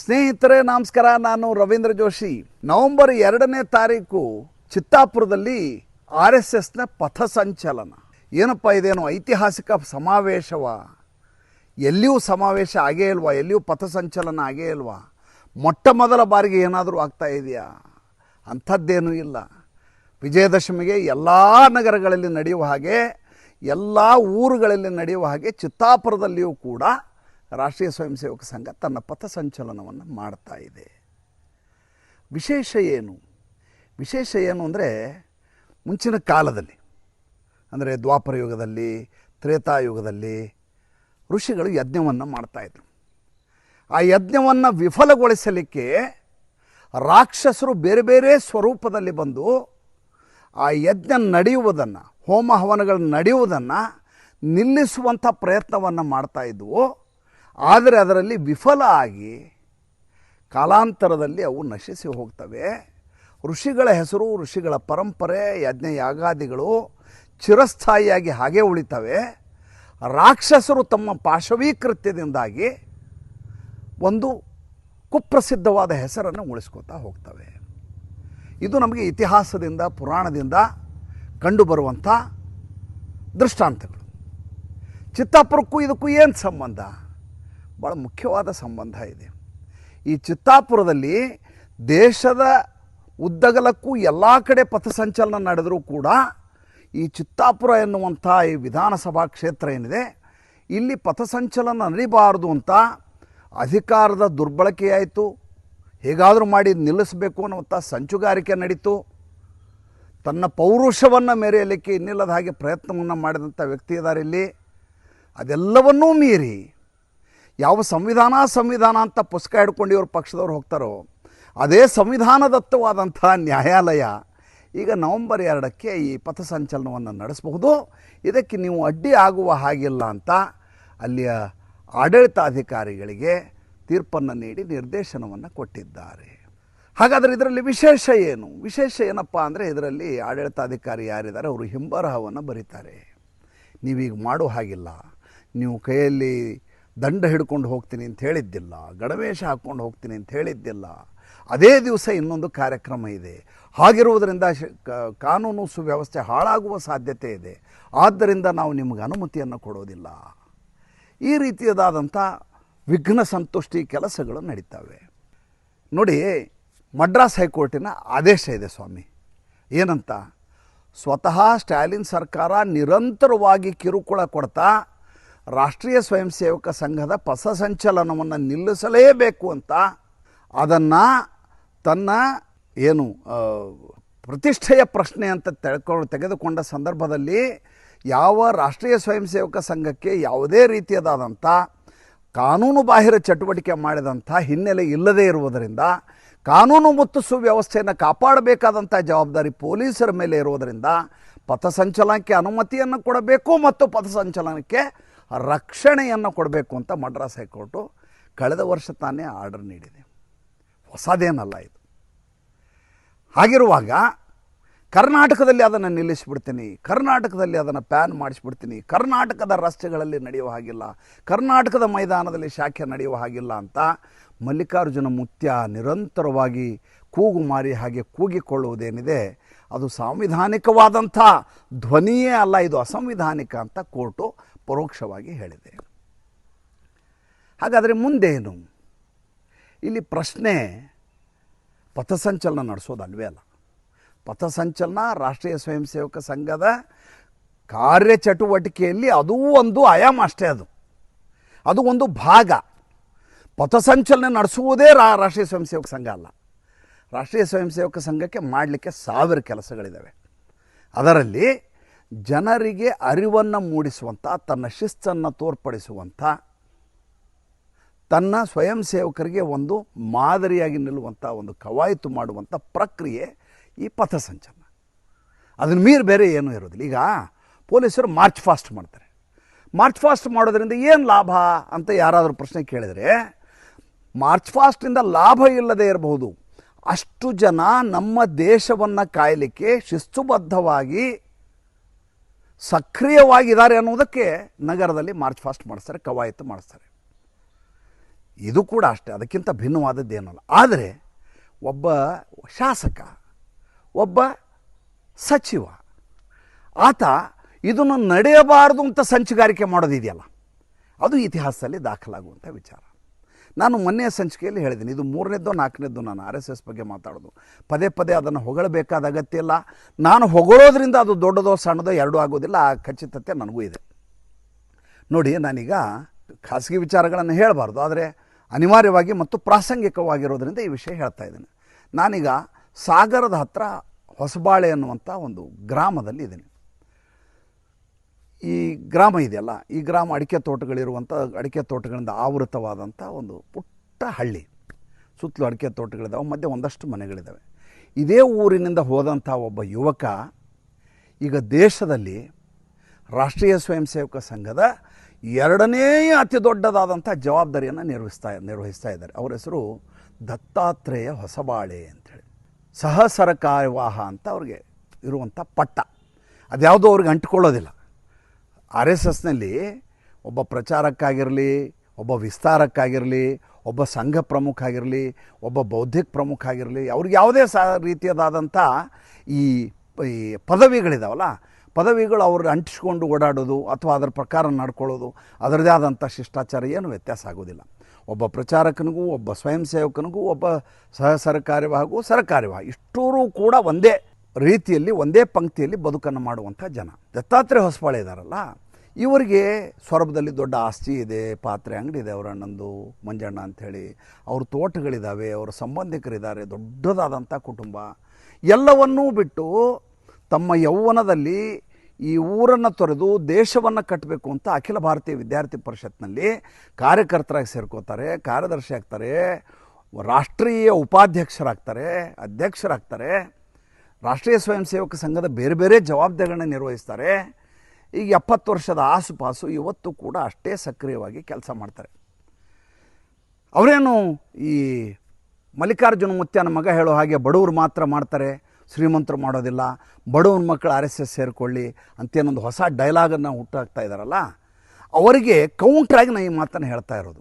ಸ್ನೇಹಿತರೆ, ನಮಸ್ಕಾರ. ನಾನು ರವೀಂದ್ರ ಜೋಶಿ. ನವೆಂಬರ್ ಎರಡನೇ ತಾರೀಕು ಚಿತ್ತಾಪುರದಲ್ಲಿ ಆರ್ ಎಸ್ ಎಸ್ನ ಪಥಸಂಚಲನ ಏನಪ್ಪ ಇದೇನು ಐತಿಹಾಸಿಕ ಸಮಾವೇಶವ? ಎಲ್ಲಿಯೂ ಸಮಾವೇಶ ಆಗೇ ಇಲ್ವಾ? ಎಲ್ಲಿಯೂ ಪಥಸಂಚಲನ ಆಗೇ ಇಲ್ವಾ? ಮೊಟ್ಟ ಮೊದಲ ಬಾರಿಗೆ ಏನಾದರೂ ಆಗ್ತಾ ಇದೆಯಾ? ಅಂಥದ್ದೇನೂ ಇಲ್ಲ. ವಿಜಯದಶಮಿಗೆ ಎಲ್ಲ ನಗರಗಳಲ್ಲಿ ನಡೆಯುವ ಹಾಗೆ, ಎಲ್ಲ ಊರುಗಳಲ್ಲಿ ನಡೆಯುವ ಹಾಗೆ ಚಿತ್ತಾಪುರದಲ್ಲಿಯೂ ಕೂಡ ರಾಷ್ಟ್ರೀಯ ಸ್ವಯಂ ಸೇವಕ ಸಂಘ ತನ್ನ ಪಥಸಂಚಲನವನ್ನು ಮಾಡ್ತಾ ಇದೆ. ವಿಶೇಷ ಏನು? ವಿಶೇಷ ಏನು ಅಂದರೆ ಮುಂಚಿನ ಕಾಲದಲ್ಲಿ, ಅಂದರೆ ದ್ವಾಪರ ಯುಗದಲ್ಲಿ ತ್ರೇತಾಯುಗದಲ್ಲಿ ಋಷಿಗಳು ಯಜ್ಞವನ್ನು ಮಾಡ್ತಾಯಿದ್ರು ಆ ಯಜ್ಞವನ್ನು ವಿಫಲಗೊಳಿಸಲಿಕ್ಕೆ ರಾಕ್ಷಸರು ಬೇರೆ ಬೇರೆ ಸ್ವರೂಪದಲ್ಲಿ ಬಂದು ಆ ಯಜ್ಞ ನಡೆಯುವುದನ್ನು, ಹೋಮ ಹವನಗಳು ನಡೆಯುವುದನ್ನು ನಿಲ್ಲಿಸುವಂಥ ಪ್ರಯತ್ನವನ್ನು ಮಾಡ್ತಾ ಇದ್ವು. ಆದರೆ ಅದರಲ್ಲಿ ವಿಫಲ ಆಗಿ ಕಾಲಾಂತರದಲ್ಲಿ ಅವು ನಶಿಸಿ ಹೋಗ್ತವೆ. ಋಷಿಗಳ ಹೆಸರು, ಋಷಿಗಳ ಪರಂಪರೆ ಯಜ್ಞ ಯಾಗಾದಿಗಳು ಚಿರಸ್ಥಾಯಿಯಾಗಿ ಹಾಗೆ ಉಳಿತವೆ. ರಾಕ್ಷಸರು ತಮ್ಮ ಪಾಶವೀಕೃತ್ಯದಿಂದಾಗಿ ಒಂದು ಕುಪ್ರಸಿದ್ಧವಾದ ಹೆಸರನ್ನು ಉಳಿಸ್ಕೊತಾ ಹೋಗ್ತವೆ. ಇದು ನಮಗೆ ಇತಿಹಾಸದಿಂದ, ಪುರಾಣದಿಂದ ಕಂಡುಬರುವಂಥ ದೃಷ್ಟಾಂತಗಳು. ಚಿತ್ತಾಪುರಕ್ಕೂ ಇದಕ್ಕೂ ಏನು ಸಂಬಂಧ? ಭಾಳ ಮುಖ್ಯವಾದ ಸಂಬಂಧ ಇದೆ. ಈ ಚಿತ್ತಾಪುರದಲ್ಲಿ ದೇಶದ ಉದ್ದಗಲಕ್ಕೂ ಎಲ್ಲ ಕಡೆ ಪಥಸಂಚಲನ ನಡೆದರೂ ಕೂಡ ಈ ಚಿತ್ತಾಪುರ ಎನ್ನುವಂಥ ಈ ವಿಧಾನಸಭಾ ಕ್ಷೇತ್ರ ಏನಿದೆ, ಇಲ್ಲಿ ಪಥಸಂಚಲನ ನಡೀಬಾರದು ಅಂತ ಅಧಿಕಾರದ ದುರ್ಬಳಕೆಯಾಯಿತು. ಹೇಗಾದರೂ ಮಾಡಿ ನಿಲ್ಲಿಸಬೇಕು ಅನ್ನುವಂಥ ಸಂಚುಗಾರಿಕೆ ನಡೀತು. ತನ್ನ ಪೌರುಷವನ್ನು ಮೆರೆಯಲಿಕ್ಕೆ ಇನ್ನಿಲ್ಲದ ಹಾಗೆ ಪ್ರಯತ್ನವನ್ನು ಮಾಡಿದಂಥ ವ್ಯಕ್ತಿ ಇದ್ದಾರೆ ಇಲ್ಲಿ. ಅದೆಲ್ಲವನ್ನೂ ಮೀರಿ ಯಾವ ಸಂವಿಧಾನ ಸಂವಿಧಾನ ಅಂತ ಪುಸ್ತಕ ಹಿಡ್ಕೊಂಡು ಇವ್ರ ಪಕ್ಷದವ್ರು ಹೋಗ್ತಾರೋ, ಅದೇ ಸಂವಿಧಾನದತ್ತವಾದಂಥ ನ್ಯಾಯಾಲಯ ಈಗ ನವೆಂಬರ್ ಎರಡಕ್ಕೆ ಈ ಪಥಸಂಚಲನವನ್ನು ನಡೆಸಬಹುದು. ಇದಕ್ಕೆ ನೀವು ಅಡ್ಡಿ ಆಗುವ ಹಾಗಿಲ್ಲ ಅಂತ ಅಲ್ಲಿಯ ಆಡಳಿತಾಧಿಕಾರಿಗಳಿಗೆ ತೀರ್ಪನ್ನು ನೀಡಿ ನಿರ್ದೇಶನವನ್ನು ಕೊಟ್ಟಿದ್ದಾರೆ. ಹಾಗಾದರೆ ಇದರಲ್ಲಿ ವಿಶೇಷ ಏನು? ವಿಶೇಷ ಏನಪ್ಪ ಅಂದರೆ ಇದರಲ್ಲಿ ಆಡಳಿತಾಧಿಕಾರಿ ಯಾರಿದ್ದಾರೆ ಅವರು ಹಿಂಬರಹವನ್ನು ಬರೀತಾರೆ. ನೀವೀಗ ಮಾಡೋ ಹಾಗಿಲ್ಲ. ನೀವು ಕೈಯಲ್ಲಿ ದಂಡ ಹಿಡ್ಕೊಂಡು ಹೋಗ್ತೀನಿ ಅಂತ ಹೇಳಿದ್ದಿಲ್ಲ, ಗಣವೇಶ ಹಾಕ್ಕೊಂಡು ಹೋಗ್ತೀನಿ ಅಂತ ಹೇಳಿದ್ದಿಲ್ಲ. ಅದೇ ದಿವಸ ಇನ್ನೊಂದು ಕಾರ್ಯಕ್ರಮ ಇದೆ. ಹಾಗಿರುವುದರಿಂದ ಕಾನೂನು ಸುವ್ಯವಸ್ಥೆ ಹಾಳಾಗುವ ಸಾಧ್ಯತೆ ಇದೆ. ಆದ್ದರಿಂದ ನಾವು ನಿಮಗೆ ಅನುಮತಿಯನ್ನು ಕೊಡೋದಿಲ್ಲ. ಈ ರೀತಿಯದಾದಂಥ ವಿಘ್ನ ಸಂತುಷ್ಟಿ ಕೆಲಸಗಳು ನಡೀತವೆ. ನೋಡಿ ಮಡ್ರಾಸ್ ಹೈಕೋರ್ಟಿನ ಆದೇಶ ಇದೆ ಸ್ವಾಮಿ. ಏನಂತ? ಸ್ವತಃ ಸ್ಟ್ಯಾಲಿನ್ ಸರ್ಕಾರ ನಿರಂತರವಾಗಿ ಕಿರುಕುಳ ಕೊಡ್ತಾ ರಾಷ್ಟ್ರೀಯ ಸ್ವಯಂ ಸೇವಕ ಸಂಘದ ಪಥಸಂಚಲನವನ್ನು ನಿಲ್ಲಿಸಲೇಬೇಕು ಅಂತ ಅದನ್ನು ತನ್ನ ಏನು ಪ್ರತಿಷ್ಠೆಯ ಪ್ರಶ್ನೆ ಅಂತ ತೆಳ್ಕೊ ತೆಗೆದುಕೊಂಡ ಸಂದರ್ಭದಲ್ಲಿ ಯಾವ ರಾಷ್ಟ್ರೀಯ ಸ್ವಯಂ ಸೇವಕ ಸಂಘಕ್ಕೆ ಯಾವುದೇ ರೀತಿಯದಾದಂಥ ಕಾನೂನು ಬಾಹಿರ ಚಟುವಟಿಕೆ ಮಾಡಿದಂಥ ಹಿನ್ನೆಲೆ ಇಲ್ಲದೇ ಇರುವುದರಿಂದ, ಕಾನೂನು ಮತ್ತು ಸುವ್ಯವಸ್ಥೆಯನ್ನು ಕಾಪಾಡಬೇಕಾದಂಥ ಜವಾಬ್ದಾರಿ ಪೊಲೀಸರ ಮೇಲೆ ಇರುವುದರಿಂದ ಪಥಸಂಚಲನಕ್ಕೆ ಅನುಮತಿಯನ್ನು ಕೊಡಬೇಕು ಮತ್ತು ಪಥಸಂಚಲನಕ್ಕೆ ರಕ್ಷಣೆಯನ್ನು ಕೊಡಬೇಕು ಅಂತ ಮಡ್ರಾಸ್ ಹೈಕೋರ್ಟು ಕಳೆದ ವರ್ಷ ತಾನೇ ಆರ್ಡರ್ ನೀಡಿದೆ. ಹೊಸದೇನಲ್ಲ ಇದು. ಹಾಗಿರುವಾಗ ಕರ್ನಾಟಕದಲ್ಲಿ ಅದನ್ನು ನಿಲ್ಲಿಸಿಬಿಡ್ತೀನಿ, ಕರ್ನಾಟಕದಲ್ಲಿ ಅದನ್ನು ಪ್ಯಾನ್ ಮಾಡಿಸ್ಬಿಡ್ತೀನಿ, ಕರ್ನಾಟಕದ ರಸ್ತೆಗಳಲ್ಲಿ ನಡೆಯುವ ಹಾಗಿಲ್ಲ, ಕರ್ನಾಟಕದ ಮೈದಾನದಲ್ಲಿ ಶಾಖೆ ನಡೆಯುವ ಹಾಗಿಲ್ಲ ಅಂತ ಮಲ್ಲಿಕಾರ್ಜುನ ಮುತ್ಯ ನಿರಂತರವಾಗಿ ಕೂಗು ಮಾರಿ ಹಾಗೆ ಕೂಗಿಕೊಳ್ಳುವುದೇನಿದೆ, ಅದು ಸಾಂವಿಧಾನಿಕವಾದಂಥ ಧ್ವನಿಯೇ ಅಲ್ಲ, ಇದು ಅಸಂವಿಧಾನಿಕ ಅಂತ ಕೋರ್ಟು ಪರೋಕ್ಷವಾಗಿ ಹೇಳಿದೆ. ಹಾಗಾದರೆ ಮುಂದೇನು? ಇಲ್ಲಿ ಪ್ರಶ್ನೆ ಪಥಸಂಚಲನ ನಡೆಸೋದಲ್ವೇ ಅಲ್ಲ. ಪಥಸಂಚಲನ ರಾಷ್ಟ್ರೀಯ ಸ್ವಯಂ ಸೇವಕ ಸಂಘದ ಕಾರ್ಯಚಟುವಟಿಕೆಯಲ್ಲಿ ಅದೂ ಒಂದು ಆಯಾಮ ಅಷ್ಟೇ ಅದು. ಅದು ಒಂದು ಭಾಗ. ಪಥಸಂಚಲನ ನಡೆಸುವುದೇ ರಾ, ರಾಷ್ಟ್ರೀಯ ಸ್ವಯಂ ಸೇವಕ ಸಂಘ ಅಲ್ಲ. ರಾಷ್ಟ್ರೀಯ ಸ್ವಯಂ ಸೇವಕ ಸಂಘಕ್ಕೆ ಮಾಡಲಿಕ್ಕೆ ಸಾವಿರ ಕೆಲಸಗಳಿದ್ದಾವೆ ಅದರಲ್ಲಿ ಜನರಿಗೆ ಅರಿವನ್ನು ಮೂಡಿಸುವಂಥ ತನ್ನ ಶಿಸ್ತನ್ನು ತೋರ್ಪಡಿಸುವಂಥ ತನ್ನ ಸ್ವಯಂ ಸೇವಕರಿಗೆ ಒಂದು ಮಾದರಿಯಾಗಿ ನಿಲ್ಲುವಂಥ ಒಂದು ಕವಾಯತು ಮಾಡುವಂಥ ಪ್ರಕ್ರಿಯೆ ಈ ಪಥಸಂಚಲನ ಅದನ್ನು ಮೀರಿ ಬೇರೆ ಏನೂ ಇರೋದಿಲ್ಲ. ಈಗ ಪೊಲೀಸರು ಮಾರ್ಚ್ ಫಾಸ್ಟ್ ಮಾಡ್ತಾರೆ. ಮಾರ್ಚ್ ಫಾಸ್ಟ್ ಮಾಡೋದ್ರಿಂದ ಏನು ಲಾಭ ಅಂತ ಯಾರಾದರೂ ಪ್ರಶ್ನೆ ಕೇಳಿದರೆ, ಮಾರ್ಚ್ ಫಾಸ್ಟಿಂದ ಲಾಭ ಇಲ್ಲದೆ ಇರಬಹುದು. ಅಷ್ಟು ಜನ ನಮ್ಮ ದೇಶವನ್ನು ಕಾಯಲಿಕ್ಕೆ ಶಿಸ್ತುಬದ್ಧವಾಗಿ ಸಕ್ರಿಯವಾಗಿದ್ದಾರೆ ಅನ್ನೋದಕ್ಕೆ ನಗರದಲ್ಲಿ ಮಾರ್ಚ್ ಫಾಸ್ಟ್ ಮಾಡಿಸ್ತಾರೆ, ಕವಾಯತ್ತು ಮಾಡಿಸ್ತಾರೆ. ಇದು ಕೂಡ ಅಷ್ಟೇ, ಅದಕ್ಕಿಂತ ಭಿನ್ನವಾದದ್ದೇನಲ್ಲ. ಆದರೆ ಒಬ್ಬ ಶಾಸಕ, ಒಬ್ಬ ಸಚಿವ, ಆತ ಇದನ್ನು ನಡೆಯಬಾರದು ಅಂತ ಸಂಚುಗಾರಿಕೆ ಮಾಡೋದಿದೆಯಲ್ಲ, ಅದು ಇತಿಹಾಸದಲ್ಲಿ ದಾಖಲಾಗುವಂಥ ವಿಚಾರ. ನಾನು ಮೊನ್ನೆಯ ಸಂಚಿಕೆಯಲ್ಲಿ ಹೇಳಿದ್ದೀನಿ, ಇದು ಮೂರನೇದ್ದು ನಾಲ್ಕನೇದ್ದು ನಾನು ಆರ್ ಎಸ್ ಎಸ್ ಬಗ್ಗೆ ಮಾತಾಡೋದು. ಪದೇ ಪದೇ ಅದನ್ನು ಹೊಗಳಬೇಕಾದ ಅಗತ್ಯ ಇಲ್ಲ. ನಾನು ಹೊಗಳೋದ್ರಿಂದ ಅದು ದೊಡ್ಡದೋ ಸಣ್ಣದೋ ಎರಡೂ ಆಗೋದಿಲ್ಲ, ಆ ಖಚಿತತೆ ನನಗೂ ಇದೆ. ನೋಡಿ, ನಾನೀಗ ಖಾಸಗಿ ವಿಚಾರಗಳನ್ನು ಹೇಳಬಾರ್ದು, ಆದರೆ ಅನಿವಾರ್ಯವಾಗಿ ಮತ್ತು ಪ್ರಾಸಂಗಿಕವಾಗಿರೋದ್ರಿಂದ ಈ ವಿಷಯ ಹೇಳ್ತಾ ಇದ್ದೀನಿ. ನಾನೀಗ ಸಾಗರದ ಹತ್ತಿರ ಹೊಸಬಾಳೆ ಅನ್ನುವಂಥ ಒಂದು ಗ್ರಾಮದಲ್ಲಿ ಇದ್ದೀನಿ. ಈ ಗ್ರಾಮ ಇದೆಯಲ್ಲ, ಈ ಗ್ರಾಮ ಅಡಿಕೆ ತೋಟಗಳಿರುವಂಥ, ಅಡಿಕೆ ತೋಟಗಳಿಂದ ಆವೃತವಾದಂಥ ಒಂದು ಪುಟ್ಟ ಹಳ್ಳಿ. ಸುತ್ತಲೂ ಅಡಿಕೆ ತೋಟಗಳಿದ್ದಾವೆ ಮಧ್ಯೆ ಒಂದಷ್ಟು ಮನೆಗಳಿದ್ದಾವೆ ಇದೇ ಊರಿನಿಂದ ಹೋದಂಥ ಒಬ್ಬ ಯುವಕ ಈಗ ದೇಶದಲ್ಲಿ ರಾಷ್ಟ್ರೀಯ ಸ್ವಯಂ ಸೇವಕ ಸಂಘದ ಎರಡನೇ ಅತಿ ದೊಡ್ಡದಾದಂಥ ಜವಾಬ್ದಾರಿಯನ್ನು ನಿರ್ವಹಿಸ್ತಾ ನಿರ್ವಹಿಸ್ತಾ ಇದ್ದಾರೆ. ಅವರ ಹೆಸರು ದತ್ತಾತ್ರೇಯ ಹೊಸಬಾಳೆ ಅಂತೇಳಿ ಸಹ ಸರ್ಕಾರವಾಹ ಅಂತ ಅವ್ರಿಗೆ ಇರುವಂಥ ಪಟ್ಟ. ಅದ್ಯಾವುದೋ ಅವ್ರಿಗೆ ಅಂಟಿಕೊಳ್ಳೋದಿಲ್ಲ. ಆರ್ ಎಸ್ ಎಸ್ನಲ್ಲಿ ಒಬ್ಬ ಪ್ರಚಾರಕ್ಕಾಗಿರಲಿ, ಒಬ್ಬ ವಿಸ್ತಾರಕ್ಕಾಗಿರಲಿ, ಒಬ್ಬ ಸಂಘ ಪ್ರಮುಖ ಆಗಿರಲಿ ಒಬ್ಬ ಬೌದ್ಧಿಕ ಪ್ರಮುಖ ಆಗಿರಲಿ ಅವ್ರಿಗೆ ಯಾವುದೇ ಸಾ ರೀತಿಯದಾದಂಥ ಈ ಈ ಪದವಿಗಳಿದಾವಲ್ಲ, ಪದವಿಗಳು ಅವ್ರು ಅಂಟಿಸ್ಕೊಂಡು ಓಡಾಡೋದು ಅಥವಾ ಅದರ ಪ್ರಕಾರ ನಡ್ಕೊಳ್ಳೋದು ಅದರದೇ ಆದಂಥ ಶಿಷ್ಟಾಚಾರ ಏನು ವ್ಯತ್ಯಾಸ ಆಗೋದಿಲ್ಲ. ಒಬ್ಬ ಪ್ರಚಾರಕನಿಗೂ, ಒಬ್ಬ ಸ್ವಯಂ ಸೇವಕನಿಗೂ, ಒಬ್ಬ ಸಹ ಸರ್ಕಾರ್ಯವಾಗೂ ಸರ್ಕಾರ್ಯವ ಇಷ್ಟರೂ ಕೂಡ ಒಂದೇ ರೀತಿಯಲ್ಲಿ ಒಂದೇ ಪಂಕ್ತಿಯಲ್ಲಿ ಬದುಕನ್ನು ಮಾಡುವಂಥ ಜನ. ದತ್ತಾತ್ರೇಯ ಹೊಸಪಾಳೆ ಇದ್ದಾರಲ್ಲ ಇವರಿಗೆ ಸೊರಬದಲ್ಲಿ ದೊಡ್ಡ ಆಸ್ತಿ ಇದೆ, ಪಾತ್ರೆ ಅಂಗಡಿ ಇದೆ, ಅವರ ಅಣ್ಣಂದು ಮಂಜಣ್ಣ ಅಂಥೇಳಿ. ಅವ್ರ ತೋಟಗಳಿದ್ದಾವೆ ಅವರ ಸಂಬಂಧಿಕರಿದ್ದಾರೆ, ದೊಡ್ಡದಾದಂಥ ಕುಟುಂಬ. ಎಲ್ಲವನ್ನೂ ಬಿಟ್ಟು ತಮ್ಮ ಯೌವನದಲ್ಲಿ ಈ ಊರನ್ನು ತೊರೆದು ದೇಶವನ್ನು ಕಟ್ಟಬೇಕು ಅಂತ ಅಖಿಲ ಭಾರತೀಯ ವಿದ್ಯಾರ್ಥಿ ಪರಿಷತ್ನಲ್ಲಿ ಕಾರ್ಯಕರ್ತರಾಗಿ ಸೇರ್ಕೋತಾರೆ, ಕಾರ್ಯದರ್ಶಿ ಆಗ್ತಾರೆ, ರಾಷ್ಟ್ರೀಯ ಉಪಾಧ್ಯಕ್ಷರಾಗ್ತಾರೆ, ಅಧ್ಯಕ್ಷರಾಗ್ತಾರೆ. ರಾಷ್ಟ್ರೀಯ ಸ್ವಯಂ ಸೇವಕ ಸಂಘದ ಬೇರೆ ಬೇರೆ ಜವಾಬ್ದಾರಿಗಳನ್ನ ನಿರ್ವಹಿಸ್ತಾರೆ. ಈಗ ಎಪ್ಪತ್ತು ವರ್ಷದ ಆಸುಪಾಸು ಇವತ್ತು ಕೂಡ ಅಷ್ಟೇ ಸಕ್ರಿಯವಾಗಿ ಕೆಲಸ ಮಾಡ್ತಾರೆ. ಅವರೇನು ಈ ಮಲ್ಲಿಕಾರ್ಜುನ ಮುತ್ಯನ ಮಗ ಹೇಳೋ ಹಾಗೆ ಬಡವರು ಮಾತ್ರ ಮಾಡ್ತಾರೆ, ಶ್ರೀಮಂತರು ಮಾಡೋದಿಲ್ಲ ಬಡವನ ಮಕ್ಕಳು ಆರ್ ಎಸ್ ಎಸ್ ಸೇರಿಕೊಳ್ಳಿ ಅಂತೇನೊಂದು ಹೊಸ ಡೈಲಾಗನ್ನು ಹುಟ್ಟಾಕ್ತಾ ಇದ್ದಾರಲ್ಲ ಅವರಿಗೆ ಕೌಂಟ್ರಾಗಿ ನಾನು ಈ ಮಾತನ್ನು ಹೇಳ್ತಾ ಇರೋದು.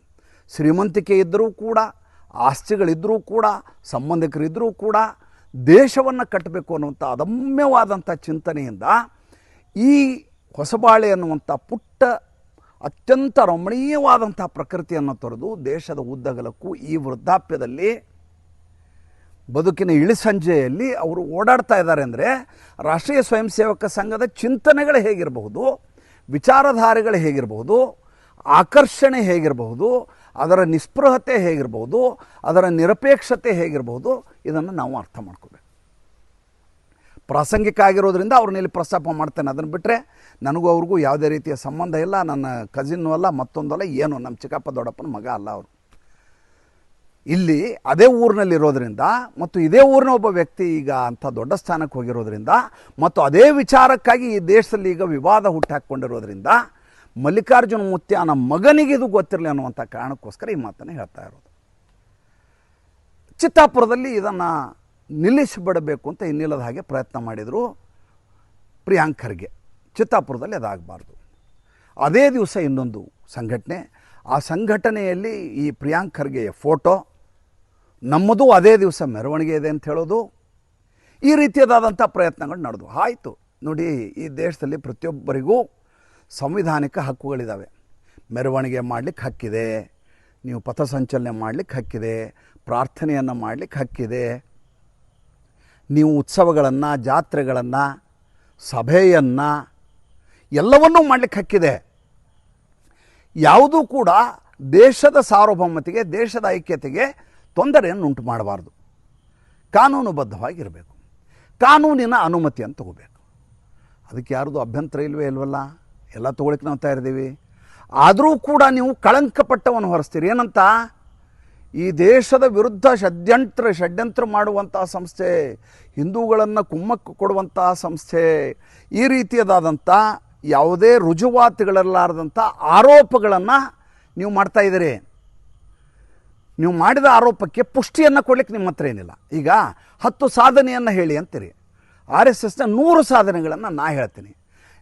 ಶ್ರೀಮಂತಿಕೆ ಇದ್ದರೂ ಕೂಡ ಆಸ್ತಿಗಳಿದ್ದರೂ ಕೂಡ ಸಂಬಂಧಿಕರಿದ್ದರೂ ಕೂಡ ದೇಶವನ್ನು ಕಟ್ಟಬೇಕು ಅನ್ನುವಂಥ ಅದಮ್ಯವಾದಂಥ ಚಿಂತನೆಯಿಂದ ಈ ಹೊಸಬಾಳೆ ಅನ್ನುವಂಥ ಪುಟ್ಟ ಅತ್ಯಂತ ರಮಣೀಯವಾದಂಥ ಪ್ರಕೃತಿಯನ್ನು ತೊರೆದು ದೇಶದ ಉದ್ದಗಲಕ್ಕೂ ಈ ವೃದ್ಧಾಪ್ಯದಲ್ಲಿ ಬದುಕಿನ ಇಳಿಸಂಜೆಯಲ್ಲಿ ಅವರು ಓಡಾಡ್ತಾ ಇದ್ದಾರೆ ಅಂದರೆ ರಾಷ್ಟ್ರೀಯ ಸ್ವಯಂ ಸೇವಕ ಸಂಘದ ಚಿಂತನೆಗಳು ಹೇಗಿರಬಹುದು, ವಿಚಾರಧಾರೆಗಳು ಹೇಗಿರಬಹುದು ಆಕರ್ಷಣೆ ಹೇಗಿರಬಹುದು, ಅದರ ನಿಸ್ಪೃಹತೆ ಹೇಗಿರಬಹುದು, ಅದರ ನಿರಪೇಕ್ಷತೆ ಹೇಗಿರಬಹುದು, ಇದನ್ನು ನಾವು ಅರ್ಥ ಮಾಡ್ಕೋಬೇಕು. ಪ್ರಾಸಂಗಿಕ ಆಗಿರೋದ್ರಿಂದ ಅವ್ರನ್ನ ಇಲ್ಲಿ ಪ್ರಸ್ತಾಪ ಮಾಡ್ತೇನೆ. ಅದನ್ನು ಬಿಟ್ಟರೆ ನನಗೂ ಅವ್ರಿಗೂ ಯಾವುದೇ ರೀತಿಯ ಸಂಬಂಧ ಇಲ್ಲ. ನನ್ನ ಕಸಿನ್ನು ಅಲ್ಲ ಮತ್ತೊಂದಲ್ಲ ಏನು. ನಮ್ಮ ಚಿಕ್ಕಪ್ಪ, ದೊಡ್ಡಪ್ಪನ ಮಗ ಅಲ್ಲ ಅವರು. ಇಲ್ಲಿ ಅದೇ ಊರಿನಲ್ಲಿರೋದ್ರಿಂದ ಮತ್ತು ಇದೇ ಊರಿನ ಒಬ್ಬ ವ್ಯಕ್ತಿ ಈಗ ಅಂಥ ದೊಡ್ಡ ಸ್ಥಾನಕ್ಕೆ ಹೋಗಿರೋದ್ರಿಂದ ಮತ್ತು ಅದೇ ವಿಚಾರಕ್ಕಾಗಿ ಈ ದೇಶದಲ್ಲಿ ಈಗ ವಿವಾದ ಹುಟ್ಟಾಕೊಂಡಿರೋದ್ರಿಂದ ಮಲ್ಲಿಕಾರ್ಜುನ ಮುತ್ಯಾನ ಮಗನಿಗೆ ಇದು ಗೊತ್ತಿರಲಿ ಅನ್ನುವಂಥ ಕಾರಣಕ್ಕೋಸ್ಕರ ಈ ಮಾತನ್ನು ಹೇಳ್ತಾ ಇರೋದು. ಚಿತ್ತಾಪುರದಲ್ಲಿ ಇದನ್ನು ನಿಲ್ಲಿಸಿಬಿಡಬೇಕು ಅಂತ ಇನ್ನಿಲ್ಲದ ಹಾಗೆ ಪ್ರಯತ್ನ ಮಾಡಿದರು ಪ್ರಿಯಾಂಕ್ ಖರ್ಗೆ. ಚಿತ್ತಾಪುರದಲ್ಲಿ ಅದಾಗಬಾರ್ದು. ಅದೇ ದಿವಸ ಇನ್ನೊಂದು ಸಂಘಟನೆ. ಆ ಸಂಘಟನೆಯಲ್ಲಿ ಈ ಪ್ರಿಯಾಂಕ್ ಖರ್ಗೆಯ ಫೋಟೋ, ನಮ್ಮದು ಅದೇ ದಿವಸ ಮೆರವಣಿಗೆ ಇದೆ ಅಂತ ಹೇಳೋದು. ಈ ರೀತಿಯದಾದಂಥ ಪ್ರಯತ್ನಗಳು ನಡೆದು. ಆಯಿತು. ನೋಡಿ, ಈ ದೇಶದಲ್ಲಿ ಪ್ರತಿಯೊಬ್ಬರಿಗೂ ಸಂವಿಧಾನಿಕ ಹಕ್ಕುಗಳಿದ್ದಾವೆ ಮೆರವಣಿಗೆ ಮಾಡಲಿಕ್ಕೆ ಹಕ್ಕಿದೆ, ನೀವು ಪಥಸಂಚಲನೆ ಮಾಡಲಿಕ್ಕೆ ಹಕ್ಕಿದೆ, ಪ್ರಾರ್ಥನೆಯನ್ನು ಮಾಡಲಿಕ್ಕೆ ಹಕ್ಕಿದೆ. ನೀವು ಉತ್ಸವಗಳನ್ನು, ಜಾತ್ರೆಗಳನ್ನು, ಸಭೆಯನ್ನು ಎಲ್ಲವನ್ನೂ ಮಾಡಲಿಕ್ಕೆ ಹಕ್ಕಿದೆ. ಯಾವುದೂ ಕೂಡ ದೇಶದ ಸಾರ್ವಭೌಮತೆಗೆ, ದೇಶದ ಐಕ್ಯತೆಗೆ ತೊಂದರೆಯನ್ನು ಉಂಟು ಮಾಡಬಾರ್ದು. ಕಾನೂನುಬದ್ಧವಾಗಿರಬೇಕು. ಕಾನೂನಿನ ಅನುಮತಿಯನ್ನು ತಗೋಬೇಕು. ಅದಕ್ಕೆ ಯಾರ್ದು ಅಭ್ಯಂತರ ಇಲ್ವೇ ಇಲ್ವಲ್ಲ? ಎಲ್ಲ ತೊಗೊಳಕ್ಕೆ ನಾವು ತಯಾರಿದ್ದೀವಿ. ಆದರೂ ಕೂಡ ನೀವು ಕಳಂಕಪಟ್ಟವನ್ನು ಹೊರಿಸ್ತೀರಿ. ಏನಂತ? ಈ ದೇಶದ ವಿರುದ್ಧ ಷಡ್ಯಂತ್ರ ಷಡ್ಯಂತ್ರ ಮಾಡುವಂಥ ಸಂಸ್ಥೆ, ಹಿಂದೂಗಳನ್ನು ಕುಮ್ಮಕ್ಕು ಕೊಡುವಂಥ ಸಂಸ್ಥೆ, ಈ ರೀತಿಯದಾದಂಥ ಯಾವುದೇ ರುಜುವಾತುಗಳಿರಲಾರ್ದಂಥ ಆರೋಪಗಳನ್ನು ನೀವು ಮಾಡ್ತಾ ಇದ್ದೀರಿ. ನೀವು ಮಾಡಿದ ಆರೋಪಕ್ಕೆ ಪುಷ್ಟಿಯನ್ನು ಕೊಡ್ಲಿಕ್ಕೆ ನಿಮ್ಮ ಹತ್ರ ಏನಿಲ್ಲ. ಈಗ ಹತ್ತು ಸಾಧನೆಯನ್ನು ಹೇಳಿ ಅಂತೀರಿ. ಆರ್ ಎಸ್ ಎಸ್ನ ನೂರು ಸಾಧನೆಗಳನ್ನು ನಾ ಹೇಳ್ತೀನಿ.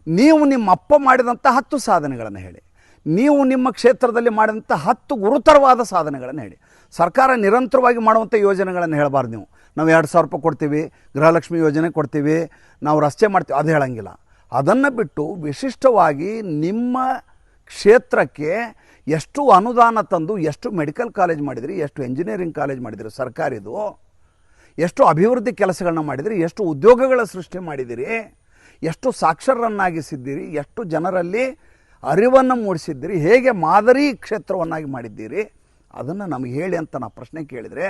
ನೀವು ನಿಮ್ಮ ಅಪ್ಪ ಮಾಡಿದಂಥ ಹತ್ತು ಸಾಧನೆಗಳನ್ನು ಹೇಳಿ. ನೀವು ನಿಮ್ಮ ಕ್ಷೇತ್ರದಲ್ಲಿ ಮಾಡಿದಂಥ ಹತ್ತು ಗುರುತರವಾದ ಸಾಧನೆಗಳನ್ನು ಹೇಳಿ. ಸರ್ಕಾರ ನಿರಂತರವಾಗಿ ಮಾಡುವಂಥ ಯೋಜನೆಗಳನ್ನು ಹೇಳಬಾರ್ದು ನೀವು. ನಾವು ಎರಡು ಸಾವಿರ ರೂಪಾಯಿ ಕೊಡ್ತೀವಿ, ಗೃಹಲಕ್ಷ್ಮಿ ಯೋಜನೆ ಕೊಡ್ತೀವಿ, ನಾವು ರಸ್ತೆ ಮಾಡ್ತೀವಿ, ಅದು ಹೇಳಂಗಿಲ್ಲ. ಅದನ್ನು ಬಿಟ್ಟು ವಿಶಿಷ್ಟವಾಗಿ ನಿಮ್ಮ ಕ್ಷೇತ್ರಕ್ಕೆ ಎಷ್ಟು ಅನುದಾನ ತಂದು, ಎಷ್ಟು ಮೆಡಿಕಲ್ ಕಾಲೇಜ್ ಮಾಡಿದಿರಿ, ಎಷ್ಟು ಇಂಜಿನಿಯರಿಂಗ್ ಕಾಲೇಜ್ ಮಾಡಿದಿರಿ ಸರ್ಕಾರಿದು, ಎಷ್ಟು ಅಭಿವೃದ್ಧಿ ಕೆಲಸಗಳನ್ನ ಮಾಡಿದಿರಿ, ಎಷ್ಟು ಉದ್ಯೋಗಗಳ ಸೃಷ್ಟಿ ಮಾಡಿದಿರಿ ಎಷ್ಟು ಸಾಕ್ಷರರನ್ನಾಗಿಸಿದ್ದೀರಿ, ಎಷ್ಟು ಜನರಲ್ಲಿ ಅರಿವನ್ನು ಮೂಡಿಸಿದ್ದೀರಿ, ಹೇಗೆ ಮಾದರಿ ಕ್ಷೇತ್ರವನ್ನಾಗಿ ಮಾಡಿದ್ದೀರಿ, ಅದನ್ನು ನಮಗೆ ಹೇಳಿ ಅಂತ ನಾ ಪ್ರಶ್ನೆ ಕೇಳಿದರೆ,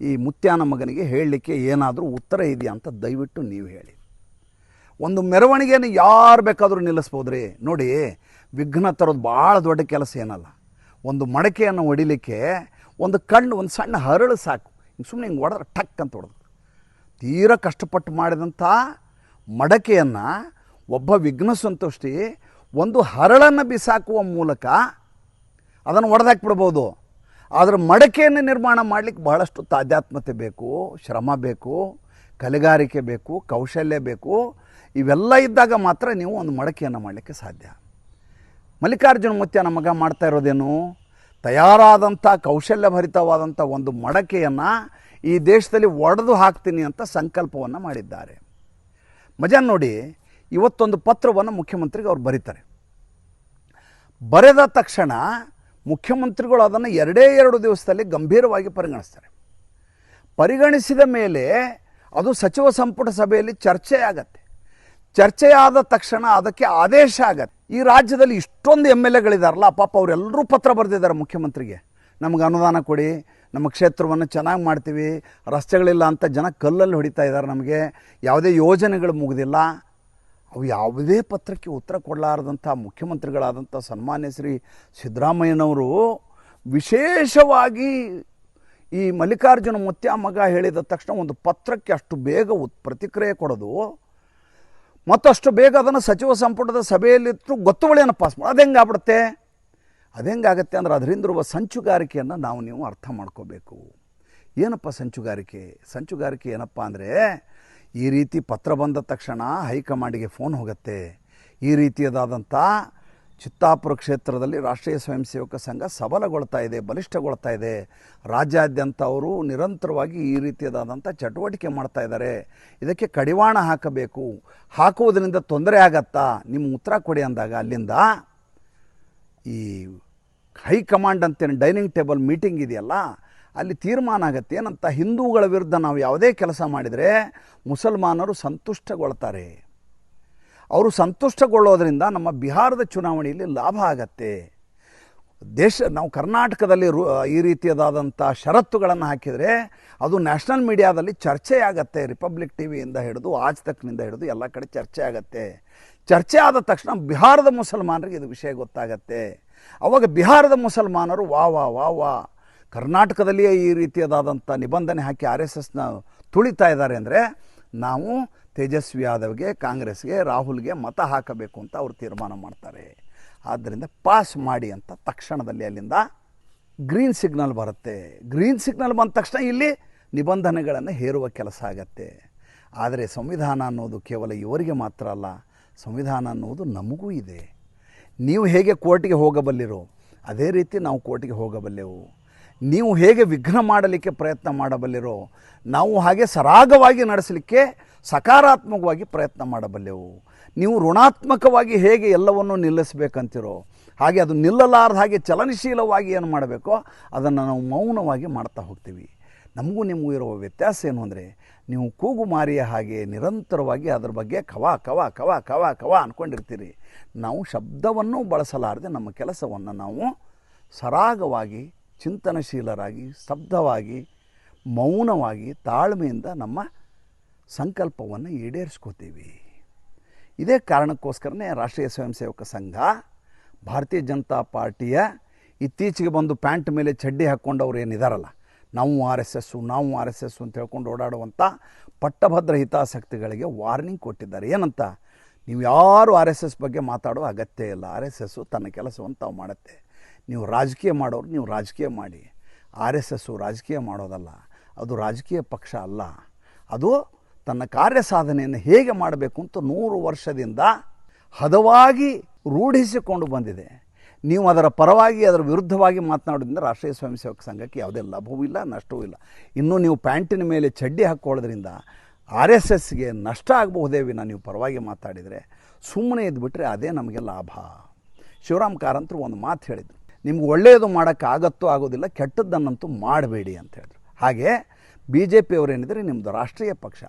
ಈ ಮುತ್ಯಾನ ಮಗನಿಗೆ ಹೇಳಲಿಕ್ಕೆ ಏನಾದರೂ ಉತ್ತರ ಇದೆಯಾ ಅಂತ ದಯವಿಟ್ಟು ನೀವು ಹೇಳಿ. ಒಂದು ಮೆರವಣಿಗೆಯನ್ನು ಯಾರು ಬೇಕಾದರೂ ನಿಲ್ಲಿಸ್ಬೋದು ರೀ ನೋಡಿ, ವಿಘ್ನ ತರೋದು ಭಾಳ ದೊಡ್ಡ ಕೆಲಸ ಏನಲ್ಲ. ಒಂದು ಮಡಕೆಯನ್ನು ಹೊಡಿಲಿಕ್ಕೆ ಒಂದು ಕಣ್ಣು, ಒಂದು ಸಣ್ಣ ಹರಳು ಸಾಕು. ಹಿಂಗೆ ಸುಮ್ಮನೆ ಹಿಂಗೆ ಹೊಡೆದ್ರೆ ಟಕ್ ಅಂತ ಹೊಡೆದು. ತೀರಾ ಕಷ್ಟಪಟ್ಟು ಮಾಡಿದಂಥ ಮಡಕೆಯನ್ನು ಒಬ್ಬ ವಿಘ್ನ ಸಂತುಷ್ಟಿ ಒಂದು ಹರಳನ್ನು ಬಿಸಾಕುವ ಮೂಲಕ ಅದನ್ನು ಒಡೆದಾಕ್ಬಿಡ್ಬೋದು. ಆದರೆ ಮಡಕೆಯನ್ನು ನಿರ್ಮಾಣ ಮಾಡಲಿಕ್ಕೆ ಬಹಳಷ್ಟು ತಾಧ್ಯಾತ್ಮತೆ ಬೇಕು, ಶ್ರಮ ಬೇಕು, ಕಲೆಗಾರಿಕೆ ಬೇಕು, ಕೌಶಲ್ಯ ಬೇಕು. ಇವೆಲ್ಲ ಇದ್ದಾಗ ಮಾತ್ರ ನೀವು ಒಂದು ಮಡಕೆಯನ್ನು ಮಾಡಲಿಕ್ಕೆ ಸಾಧ್ಯ. ಮಲ್ಲಿಕಾರ್ಜುನ ಮುತ್ಯ ನಮಗ ಮಾಡ್ತಾ ಇರೋದೇನು? ತಯಾರಾದಂಥ ಕೌಶಲ್ಯಭರಿತವಾದಂಥ ಒಂದು ಮಡಕೆಯನ್ನು ಈ ದೇಶದಲ್ಲಿ ಒಡೆದು ಹಾಕ್ತೀನಿ ಅಂತ ಸಂಕಲ್ಪವನ್ನು ಮಾಡಿದ್ದಾರೆ. ಮಜಾ ನೋಡಿ ಇವತ್ತೊಂದು ಪತ್ರವನ್ನು ಮುಖ್ಯಮಂತ್ರಿಗೆ ಅವ್ರು ಬರೀತಾರೆ. ಬರೆದ ತಕ್ಷಣ ಮುಖ್ಯಮಂತ್ರಿಗಳು ಅದನ್ನು ಎರಡೇ ಎರಡು ದಿವಸದಲ್ಲಿ ಗಂಭೀರವಾಗಿ ಪರಿಗಣಿಸ್ತಾರೆ. ಪರಿಗಣಿಸಿದ ಮೇಲೆ ಅದು ಸಚಿವ ಸಂಪುಟ ಸಭೆಯಲ್ಲಿ ಚರ್ಚೆ ಆಗತ್ತೆ. ಚರ್ಚೆಯಾದ ತಕ್ಷಣ ಅದಕ್ಕೆ ಆದೇಶ ಆಗತ್ತೆ. ಈ ರಾಜ್ಯದಲ್ಲಿ ಇಷ್ಟೊಂದು ಎಂ ಎಲ್ ಎಗಳಿದಾರಲ್ಲ, ಪಾಪ ಅವರೆಲ್ಲರೂ ಪತ್ರ ಬರೆದಿದ್ದಾರೆ ಮುಖ್ಯಮಂತ್ರಿಗೆ. ನಮಗೆ ಅನುದಾನ ಕೊಡಿ ನಮ್ಮ ಕ್ಷೇತ್ರವನ್ನು ಚೆನ್ನಾಗಿ ಮಾಡ್ತೀವಿ, ರಸ್ತೆಗಳಿಲ್ಲ ಅಂತ ಜನ ಕಲ್ಲಲ್ಲಿ ಹೊಡಿತಾ ಇದ್ದಾರೆ ನಮಗೆ, ಯಾವುದೇ ಯೋಜನೆಗಳು ಮುಗಿದಿಲ್ಲ. ಅವು ಯಾವುದೇ ಪತ್ರಕ್ಕೆ ಉತ್ತರ ಕೊಡಲಾರದಂಥ ಮುಖ್ಯಮಂತ್ರಿಗಳಾದಂಥ ಸನ್ಮಾನ್ಯ ಶ್ರೀ ಸಿದ್ದರಾಮಯ್ಯನವರು ವಿಶೇಷವಾಗಿ ಈ ಮಲ್ಲಿಕಾರ್ಜುನ ಮುತ್ಯ ಮಗ ಹೇಳಿದ ತಕ್ಷಣ ಒಂದು ಪತ್ರಕ್ಕೆ ಅಷ್ಟು ಬೇಗ ಉತ್, ಪ್ರತಿಕ್ರಿಯೆ ಕೊಡೋದು. ಮತ್ತಷ್ಟು ಬೇಗ ಅದನ್ನು ಸಚಿವ ಸಂಪುಟದ ಸಭೆಯಲ್ಲಿತ್ತು ಗೊತ್ತುವಳಿಯನ್ನು ಪಾಸ್ ಮಾಡೋದು ಅದು ಹೆಂಗಾಗ್ಬಿಡುತ್ತೆ? ಅದು ಹೆಂಗಾಗತ್ತೆ ಅಂದ್ರೆ ಅದರಿಂದಿರುವ ಸಂಚುಗಾರಿಕೆಯನ್ನು ನಾವು ನೀವು ಅರ್ಥ ಮಾಡ್ಕೋಬೇಕು. ಏನಪ್ಪ ಸಂಚುಗಾರಿಕೆ? ಸಂಚುಗಾರಿಕೆ ಏನಪ್ಪ ಅಂದರೆ ಈ ರೀತಿ ಪತ್ರ ಬಂದ ತಕ್ಷಣ ಹೈಕಮಾಂಡಿಗೆ ಫೋನ್ ಹೋಗುತ್ತೆ. ಈ ರೀತಿಯದಾದಂಥ ಚಿತ್ತಾಪುರ ಕ್ಷೇತ್ರದಲ್ಲಿ ರಾಷ್ಟ್ರೀಯ ಸ್ವಯಂ ಸೇವಕ ಸಂಘ ಸಬಲಗೊಳ್ತಾ ಇದೆ, ಬಲಿಷ್ಠಗೊಳ್ತಾ ಇದೆ. ರಾಜ್ಯಾದ್ಯಂತ ಅವರು ನಿರಂತರವಾಗಿ ಈ ರೀತಿಯದಾದಂಥ ಚಟುವಟಿಕೆ ಮಾಡ್ತಾ ಇದ್ದಾರೆ. ಇದಕ್ಕೆ ಕಡಿವಾಣ ಹಾಕಬೇಕು. ಹಾಕುವುದರಿಂದ ತೊಂದರೆ ಆಗತ್ತಾ? ನಿಮ್ಮ ಉತ್ತರ ಕೊಡಿ ಅಂದಾಗ ಅಲ್ಲಿಂದ ಈ ಹೈಕಮಾಂಡ್ ಅಂತೇನು ಡೈನಿಂಗ್ ಟೇಬಲ್ ಮೀಟಿಂಗ್ ಇದೆಯಲ್ಲ, ಅಲ್ಲಿ ತೀರ್ಮಾನ ಆಗುತ್ತೆ. ಏನಂತ, ಹಿಂದೂಗಳ ವಿರುದ್ಧ ನಾವು ಯಾವುದೇ ಕೆಲಸ ಮಾಡಿದರೆ ಮುಸಲ್ಮಾನರು ಸಂತುಷ್ಟಗೊಳ್ತಾರೆ. ಅವರು ಸಂತುಷ್ಟಗೊಳ್ಳೋದ್ರಿಂದ ನಮ್ಮ ಬಿಹಾರದ ಚುನಾವಣೆಯಲ್ಲಿ ಲಾಭ ಆಗತ್ತೆ. ದೇಶ, ನಾವು ಕರ್ನಾಟಕದಲ್ಲಿ ಈ ರೀತಿಯದಾದಂಥ ಷರತ್ತುಗಳನ್ನು ಹಾಕಿದರೆ ಅದು ನ್ಯಾಷನಲ್ ಮೀಡಿಯಾದಲ್ಲಿ ಚರ್ಚೆ ಆಗತ್ತೆ. ರಿಪಬ್ಲಿಕ್ ಟಿ ವಿಯಿಂದ ಹಿಡಿದು ಆಜ್ ತಕ್ನಿಂದ ಹಿಡಿದು ಎಲ್ಲ ಕಡೆ ಚರ್ಚೆ ಆಗತ್ತೆ. ಚರ್ಚೆ ಆದ ತಕ್ಷಣ ಬಿಹಾರದ ಮುಸಲ್ಮಾನರಿಗೆ ಇದು ವಿಷಯ ಗೊತ್ತಾಗತ್ತೆ. ಅವಾಗ ಬಿಹಾರದ ಮುಸಲ್ಮಾನರು ವಾ ವಾ ವಾ ವಾ. ಕರ್ನಾಟಕದಲ್ಲಿಯೇ ಈ ರೀತಿಯದಾದಂಥ ನಿಬಂಧನೆ ಹಾಕಿ ಆರ್ ಎಸ್ ಎಸ್ನ ತುಳಿತಾ ಇದ್ದಾರೆ ಅಂದರೆ ನಾವು ತೇಜಸ್ವಿ ಯಾದವ್ಗೆ, ಕಾಂಗ್ರೆಸ್ಗೆ, ರಾಹುಲ್ಗೆ ಮತ ಹಾಕಬೇಕು ಅಂತ ಅವರು ತೀರ್ಮಾನ ಮಾಡ್ತಾರೆ. ಆದ್ದರಿಂದ ಪಾಸ್ ಮಾಡಿ ಅಂತ ತಕ್ಷಣದಲ್ಲಿ ಅಲ್ಲಿಂದ ಗ್ರೀನ್ ಸಿಗ್ನಲ್ ಬರುತ್ತೆ. ಗ್ರೀನ್ ಸಿಗ್ನಲ್ ಬಂದ ತಕ್ಷಣ ಇಲ್ಲಿ ನಿಬಂಧನೆಗಳನ್ನು ಹೇರುವ ಕೆಲಸ ಆಗತ್ತೆ. ಆದರೆ ಸಂವಿಧಾನ ಅನ್ನೋದು ಕೇವಲ ಇವರಿಗೆ ಮಾತ್ರ ಅಲ್ಲ, ಸಂವಿಧಾನ ಅನ್ನೋದು ನಮಗೂ ಇದೆ. ನೀವು ಹೇಗೆ ಕೋರ್ಟಿಗೆ ಹೋಗಬಲ್ಲಿರೋ, ಅದೇ ರೀತಿ ನಾವು ಕೋರ್ಟಿಗೆ ಹೋಗಬಲ್ಲೆವು. ನೀವು ಹೇಗೆ ವಿಘ್ನ ಮಾಡಲಿಕ್ಕೆ ಪ್ರಯತ್ನ ಮಾಡಬಲ್ಲಿರೋ, ನಾವು ಹಾಗೆ ಸರಾಗವಾಗಿ ನಡೆಸಲಿಕ್ಕೆ ಸಕಾರಾತ್ಮಕವಾಗಿ ಪ್ರಯತ್ನ ಮಾಡಬಲ್ಲೆವು. ನೀವು ಋಣಾತ್ಮಕವಾಗಿ ಹೇಗೆ ಎಲ್ಲವನ್ನು ನಿಲ್ಲಿಸಬೇಕಂತಿರೋ, ಹಾಗೆ ಅದು ನಿಲ್ಲಲಾರ್ದ ಹಾಗೆ ಚಲನಶೀಲವಾಗಿ ಏನು ಮಾಡಬೇಕೋ, ಅದನ್ನು ನಾವು ಮೌನವಾಗಿ ಮಾಡ್ತಾ ಹೋಗ್ತೀವಿ. ನಮಗೂ ನಿಮಗೂ ಇರುವ ವ್ಯತ್ಯಾಸ ಏನು ಅಂದರೆ, ನೀವು ಕೂಗು ಮಾರಿಯ ಹಾಗೆ ನಿರಂತರವಾಗಿ ಅದರ ಬಗ್ಗೆ ಕವ ಕವ ಕವ, ಕವಾ ಕವಾ ಅಂದ್ಕೊಂಡಿರ್ತೀರಿ ನಾವು ಶಬ್ದವನ್ನು ಬಳಸಲಾರದೆ ನಮ್ಮ ಕೆಲಸವನ್ನು ನಾವು ಸರಾಗವಾಗಿ, ಚಿಂತನಶೀಲರಾಗಿ, ಸ್ತಬ್ಧವಾಗಿ, ಮೌನವಾಗಿ, ತಾಳ್ಮೆಯಿಂದ ನಮ್ಮ ಸಂಕಲ್ಪವನ್ನು ಈಡೇರಿಸ್ಕೋತೀವಿ. ಇದೇ ಕಾರಣಕ್ಕೋಸ್ಕರನೇ ರಾಷ್ಟ್ರೀಯ ಸ್ವಯಂ ಸೇವಕ ಸಂಘ, ಭಾರತೀಯ ಜನತಾ ಪಾರ್ಟಿಯ ಇತ್ತೀಚೆಗೆ ಬಂದು ಪ್ಯಾಂಟ್ ಮೇಲೆ ಚಡ್ಡಿ ಹಾಕ್ಕೊಂಡವ್ರು ಏನಿದಾರಲ್ಲ ನಾವು ಆರ್ ಎಸ್ ಎಸ್ಸು, ನಾವು ಆರ್ ಎಸ್ ಎಸ್ಸು ಅಂತ ಹೇಳ್ಕೊಂಡು ಓಡಾಡುವಂಥ ಪಟ್ಟಭದ್ರ ಹಿತಾಸಕ್ತಿಗಳಿಗೆ ವಾರ್ನಿಂಗ್ ಕೊಟ್ಟಿದ್ದಾರೆ. ಏನಂತ? ನೀವು ಯಾರು ಆರ್ ಎಸ್ ಎಸ್ ಬಗ್ಗೆ ಮಾತಾಡೋ ಅಗತ್ಯ ಇಲ್ಲ. ಆರ್ ಎಸ್ ಎಸ್ಸು ತನ್ನ ಕೆಲಸವನ್ನು ತಾವು ಮಾಡುತ್ತೆ. ನೀವು ರಾಜಕೀಯ ಮಾಡೋರು ನೀವು ರಾಜಕೀಯ ಮಾಡಿ. ಆರ್ ಎಸ್ ಎಸ್ಸು ರಾಜಕೀಯ ಮಾಡೋದಲ್ಲ. ಅದು ರಾಜಕೀಯ ಪಕ್ಷ ಅಲ್ಲ. ಅದು ತನ್ನ ಕಾರ್ಯ ಸಾಧನೆಯನ್ನು ಹೇಗೆ ಮಾಡಬೇಕು ಅಂತ ನೂರು ವರ್ಷದಿಂದ ಹದವಾಗಿ ರೂಢಿಸಿಕೊಂಡು ಬಂದಿದೆ. ನೀವು ಅದರ ಪರವಾಗಿ, ಅದರ ವಿರುದ್ಧವಾಗಿ ಮಾತನಾಡೋದ್ರಿಂದ ರಾಷ್ಟ್ರೀಯ ಸ್ವಯಂ ಸೇವಕ ಸಂಘಕ್ಕೆ ಯಾವುದೇ ಲಾಭವೂ ಇಲ್ಲ, ನಷ್ಟವೂ ಇಲ್ಲ. ಇನ್ನೂ ನೀವು ಪ್ಯಾಂಟಿನ ಮೇಲೆ ಚಡ್ಡಿ ಹಾಕ್ಕೊಳ್ಳೋದ್ರಿಂದ ಆರ್ ಎಸ್ ಎಸ್ಗೆ ನಷ್ಟ ಆಗಬಹುದೇ ವಿನ ನೀವು ಪರವಾಗಿ ಮಾತಾಡಿದರೆ ಸುಮ್ಮನೆ ಇದ್ಬಿಟ್ರೆ ಅದೇ ನಮಗೆ ಲಾಭ. ಶಿವರಾಮ್ ಕಾರಂತರು ಒಂದು ಮಾತು ಹೇಳಿದರು. ನಿಮ್ಗೆ ಒಳ್ಳೆಯದು ಮಾಡೋಕ್ಕಾಗತ್ತೋ ಆಗೋದಿಲ್ಲ, ಕೆಟ್ಟದ್ದನ್ನಂತೂ ಮಾಡಬೇಡಿ ಅಂತ ಹೇಳಿದ್ರು. ಹಾಗೆ ಬಿ ಜೆ ಪಿಯವರೇನಿದ್ರೆ ನಿಮ್ಮದು ರಾಷ್ಟ್ರೀಯ ಪಕ್ಷ,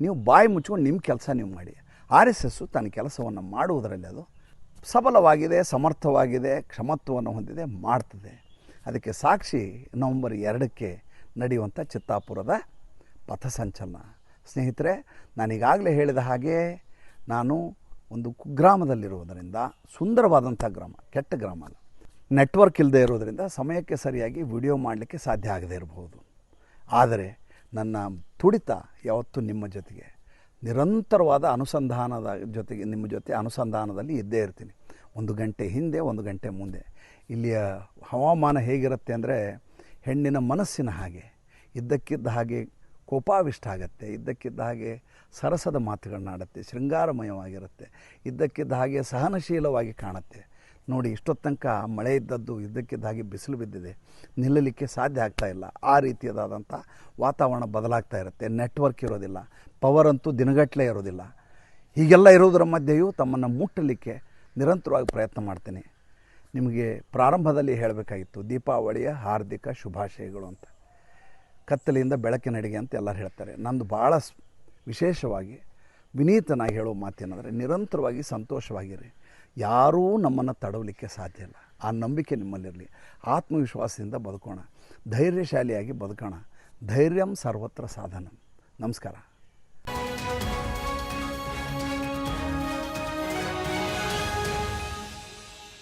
ನೀವು ಬಾಯಿ ಮುಚ್ಕೊಂಡು ನಿಮ್ಮ ಕೆಲಸ ನೀವು ಮಾಡಿ. ಆರ್ ಎಸ್ ಎಸ್ಸು ತನ್ನ ಕೆಲಸವನ್ನು ಮಾಡುವುದರಲ್ಲಿ ಅದು ಸಬಲವಾಗಿದೆ, ಸಮರ್ಥವಾಗಿದೆ, ಕ್ಷಮತ್ವವನ್ನು ಹೊಂದಿದೆ, ಮಾಡ್ತದೆ. ಅದಕ್ಕೆ ಸಾಕ್ಷಿ ನವಂಬರ್ ಎರಡಕ್ಕೆ ನಡೆಯುವಂಥ ಚಿತ್ತಾಪುರದ ಪಥಸಂಚಲನ. ಸ್ನೇಹಿತರೆ, ನಾನೀಗಾಗಲೇ ಹೇಳಿದ ಹಾಗೆ ನಾನು ಒಂದು ಕುಗ್ರಾಮದಲ್ಲಿರುವುದರಿಂದ ಸುಂದರವಾದಂಥ ಗ್ರಾಮ, ಕೆಟ್ಟ ಗ್ರಾಮ ಅಲ್ಲ. ನೆಟ್ವರ್ಕ್ ಇಲ್ಲದೆ ಇರೋದರಿಂದ ಸಮಯಕ್ಕೆ ಸರಿಯಾಗಿ ವಿಡಿಯೋ ಮಾಡಲಿಕ್ಕೆ ಸಾಧ್ಯ ಆಗದೇ ಇರಬಹುದು. ಆದರೆ ನನ್ನ ತುಡಿತ ಯಾವತ್ತೂ ನಿಮ್ಮ ಜೊತೆಗೆ ನಿರಂತರವಾದ ಅನುಸಂಧಾನದ ಜೊತೆಗೆ, ನಿಮ್ಮ ಜೊತೆ ಅನುಸಂಧಾನದಲ್ಲಿ ಇದ್ದೇ ಇರ್ತೀನಿ. ಒಂದು ಗಂಟೆ ಹಿಂದೆ, ಒಂದು ಗಂಟೆ ಮುಂದೆ. ಇಲ್ಲಿಯ ಹವಾಮಾನ ಹೇಗಿರುತ್ತೆ ಅಂದರೆ, ಹೆಣ್ಣಿನ ಮನಸ್ಸಿನ ಹಾಗೆ. ಇದ್ದಕ್ಕಿದ್ದ ಹಾಗೆ ಕೋಪಾವಿಷ್ಟ ಆಗುತ್ತೆ, ಇದ್ದಕ್ಕಿದ್ದ ಹಾಗೆ ಸರಸದ ಮಾತುಗಳನ್ನಾಡುತ್ತೆ, ಶೃಂಗಾರಮಯವಾಗಿರುತ್ತೆ. ಇದ್ದಕ್ಕಿದ್ದ ಹಾಗೆ ಸಹನಶೀಲವಾಗಿ ಕಾಣುತ್ತೆ. ನೋಡಿ, ಇಷ್ಟೊತ್ತು ತನಕ ಮಳೆ ಇದ್ದದ್ದು ಇದ್ದಕ್ಕಿದ್ದಾಗಿ ಬಿಸಿಲು ಬಿದ್ದಿದೆ. ನಿಲ್ಲಲಿಕ್ಕೆ ಸಾಧ್ಯ ಆಗ್ತಾ ಇಲ್ಲ. ಆ ರೀತಿಯದಾದಂಥ ವಾತಾವರಣ ಬದಲಾಗ್ತಾ ಇರುತ್ತೆ. ನೆಟ್ವರ್ಕ್ ಇರೋದಿಲ್ಲ. ಪವರ್ ಅಂತೂ ದಿನಗಟ್ಟಲೆ ಇರೋದಿಲ್ಲ. ಹೀಗೆಲ್ಲ ಇರೋದರ ಮಧ್ಯೆಯೂ ತಮ್ಮನ್ನು ಮುಟ್ಟಲಿಕ್ಕೆ ನಿರಂತರವಾಗಿ ಪ್ರಯತ್ನ ಮಾಡ್ತೀನಿ. ನಿಮಗೆ ಪ್ರಾರಂಭದಲ್ಲಿ ಹೇಳಬೇಕಾಗಿತ್ತು, ದೀಪಾವಳಿಯ ಹಾರ್ದಿಕ ಶುಭಾಶಯಗಳು ಅಂತ. ಕತ್ತಲೆಯಿಂದ ಬೆಳಕಿನಡಿಗೆ ಅಂತ ಎಲ್ಲರೂ ಹೇಳ್ತಾರೆ. ನಂದು ಭಾಳ ವಿಶೇಷವಾಗಿ ವಿನೀತನಾಗಿ ಹೇಳೋ ಮಾತೇನೆಂದರೆ, ನಿರಂತರವಾಗಿ ಸಂತೋಷವಾಗಿರಿ. ಯಾರೂ ನಮ್ಮನ್ನು ತಡವಲಿಕ್ಕೆ ಸಾಧ್ಯ ಇಲ್ಲ. ಆ ನಂಬಿಕೆ ನಿಮ್ಮಲ್ಲಿರಲಿ. ಆತ್ಮವಿಶ್ವಾಸದಿಂದ ಬದುಕೋಣ. ಧೈರ್ಯಶಾಲಿಯಾಗಿ ಬದುಕೋಣ. ಧೈರ್ಯಂ ಸರ್ವತ್ರ ಸಾಧನ. ನಮಸ್ಕಾರ.